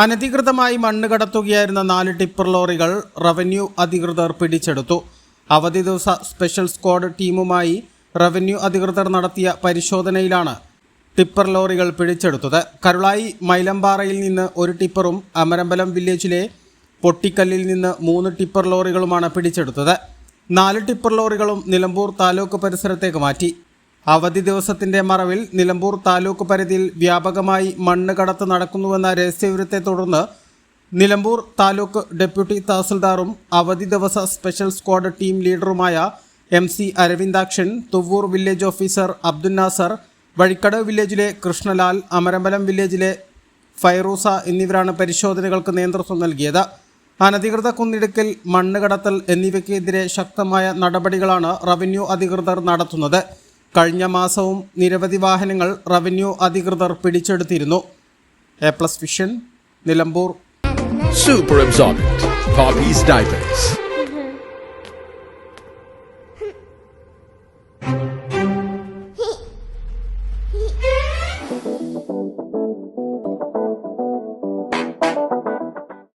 അനധികൃതമായി മണ്ണ് കടത്തുകയായിരുന്ന നാല് ടിപ്പർ ലോറികൾ റവന്യൂ അധികൃതർ പിടിച്ചെടുത്തു. അവധി ദിവസ സ്പെഷ്യൽ സ്ക്വാഡ് ടീമുമായി റവന്യൂ അധികൃതർ നടത്തിയ പരിശോധനയിലാണ് ടിപ്പർ ലോറികൾ പിടിച്ചെടുത്തത്. കരുളായി മൈലമ്പാറയിൽ നിന്ന് ഒരു ടിപ്പറും അമരമ്പലം വില്ലേജിലെ പൊട്ടിക്കല്ലിൽ നിന്ന് മൂന്ന് ടിപ്പർ ലോറികളുമാണ് പിടിച്ചെടുത്തത്. നാല് ടിപ്പർ ലോറികളും നിലമ്പൂർ താലൂക്ക് പരിസരത്തേക്ക് മാറ്റി. അവധി ദിവസത്തിന്റെ മറവിൽ നിലമ്പൂർ താലൂക്ക് പരിധിയിൽ വ്യാപകമായി മണ്ണ് കടത്ത് നടക്കുന്നുവെന്ന രഹസ്യവിവരത്തെ തുടർന്ന് നിലമ്പൂർ താലൂക്ക് ഡെപ്യൂട്ടി തഹസിൽദാറും അവധി ദിവസ special squad team ലീഡറുമായ M C Aravindakshan Thuvvur village officer Abdul Nasar Vazhikkadavu വില്ലേജിലെ കൃഷ്ണലാൽ അമരമ്പലം വില്ലേജിലെ ഫൈറൂസ എന്നിവരാണ് പരിശോധനകൾക്ക് നേതൃത്വം നൽകിയത്. അനധികൃത കുന്നിടുക്കൽ മണ്ണ് കടത്തൽ എന്നിവയ്ക്കെതിരെ ശക്തമായ നടപടികളാണ് റവന്യൂ അധികൃതർ നടത്തുന്നത്. കഴിഞ്ഞ മാസവും നിരവധി വാഹനങ്ങൾ റവന്യൂ അധികൃതർ പിടിച്ചെടുത്തിരുന്നു A plus vision Nilambur super.